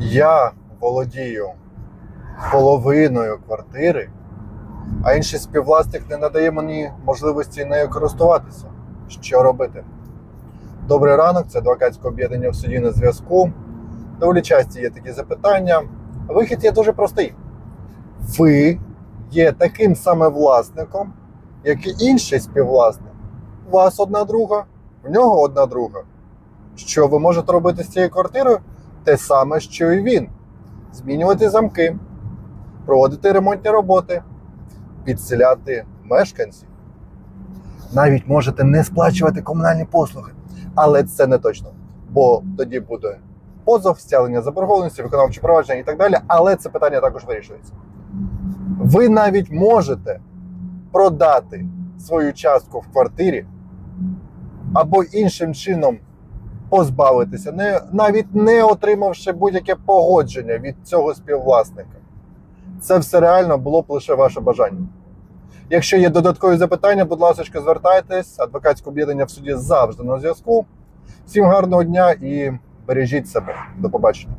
я володію половиною квартири, а інший співвласник не надає мені можливості нею користуватися. Що робити? Добрий ранок, це адвокатське об'єднання в суді на зв'язку. Доволі часті є такі запитання. Вихід є дуже простий. Ви є таким самим власником, як і інший співвласник. У вас одна друга, в нього одна друга. Що ви можете робити з цією квартирою? Те саме, що і він. Змінювати замки, проводити ремонтні роботи, підселяти мешканців. Навіть можете не сплачувати комунальні послуги. Але це не точно. Бо тоді буде позов, стягнення заборгованості, виконавче провадження і так далі. Але це питання також вирішується. Ви навіть можете продати свою частку в квартирі або іншим чином позбавитися, не, навіть не отримавши будь-яке погодження від цього співвласника. Це все реально було б лише ваше бажання. Якщо є додаткові запитання, будь ласка, звертайтесь. Адвокатське об'єднання в суді завжди на зв'язку. Всім гарного дня і бережіть себе. До побачення.